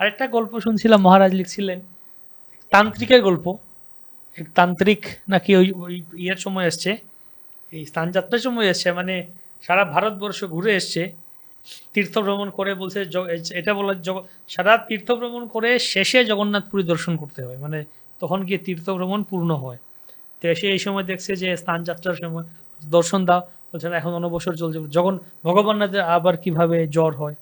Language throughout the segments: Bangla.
আরেকটা গল্প শুনছিলাম, মহারাজ লিখছিলেন। তান্ত্রিকের গল্প। এক তান্ত্রিক নাকি ওই ওই ইয়ের সময় এসছে, এই স্থানযাত্রার সময় এসছে মানে সারা ভারতবর্ষ ঘুরে এসছে। তীর্থ ভ্রমণ করে বলছে এটা বলে সারা তীর্থ ভ্রমণ করে শেষে জগন্নাথপুরী দর্শন করতে হয়। মানে তখন গিয়ে তীর্থ ভ্রমণ পূর্ণ হয়। তো এসে এই সময় দেখছে যে স্থান যাত্রার সময় দর্শন দাও, বলছে, না, এখন অনবসর চলছে। যখন ভগবানদের আবার কীভাবে জ্বর হয়?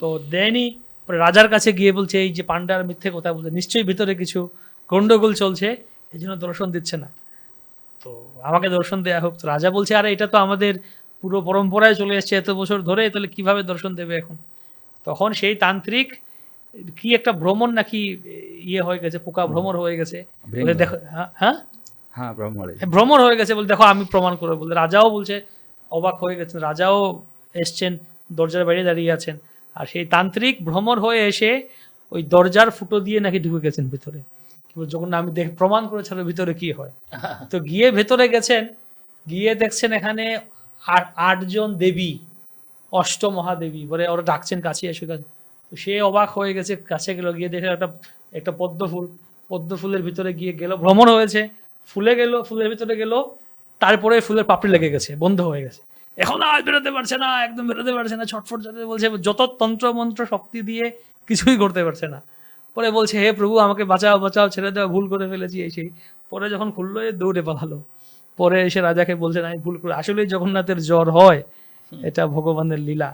তো দেয়নি পরে রাজার কাছে গিয়ে বলছে এই যে পান্ডার মিথ্যে কথা বলছে নিশ্চয়ই ভিতরে কিছু গন্ডগোল চলছে এই জন্য দর্শন দিচ্ছে না। তো আমাকে দর্শন দেয়া হোক। তো রাজা বলছে আরে এটা তো আমাদের পুরো পরম্পরায় চলে এসছে এত বছর ধরে তাহলে কীভাবে দর্শন দেবে এখন? তখন সেই তান্ত্রিক কি একটা ভ্রমণ নাকি ইয়ে হয়ে গেছে পোকা ভ্রমর হয়ে গেছে। বলে দেখো হ্যাঁ হ্যাঁ? হ্যাঁ হ্যাঁ, ভ্রমর হয়ে গেছে বলে দেখো আমি প্রমাণ করে বলতে রাজাও বলছে অবাক হয়ে গেছেন। রাজাও এসছেন দরজার বাইরে দাঁড়িয়ে আছেন। আর সেই তান্ত্রিক ভ্রমর হয়ে এসে ওই দরজার ফুটো দিয়ে নাকি ঢুকে গেছেন ভিতরে। যখন আমি দেখ, প্রমাণ করেছিলাম ভিতরে কি হয়? তো গিয়ে ভেতরে গেছেন, গিয়ে দেখছেন এখানে আট- আটজন দেবী, অষ্ট মহাদেবী, বলে ওরা ডাকছেন কাছে এসে তো সে অবাক হয়ে গেছে, কাছে গেল, গিয়ে দেখে একটা একটা পদ্ম ফুল, পদ্ম ফুলের ভিতরে গিয়ে গেল ভ্রমণ হয়েছে। ফুলে গেল, ফুলের ভিতরে গেল, তারপরে ফুলের পাপড়ি লেগে গেছে, বন্ধ হয়ে গেছে। এখন আর বেরোতে পারছে না একদম বেরোতে পারছে না ছটফট যাতে বলছে যত তন্ত্র মন্ত্র শক্তি দিয়ে কিছুই করতে পারছে না। পরে বলছে হে প্রভু আমাকে বাঁচাও বাঁচাও ছেড়ে দেওয়া ভুল করে ফেলেছি এই সেই। পরে যখন খুললো এ দৌড়ে পালালো। পরে এসে রাজাকে বলছেন আমি ভুল করে আসলেই জগন্নাথের জ্বর হয় এটা ভগবানের লীলা।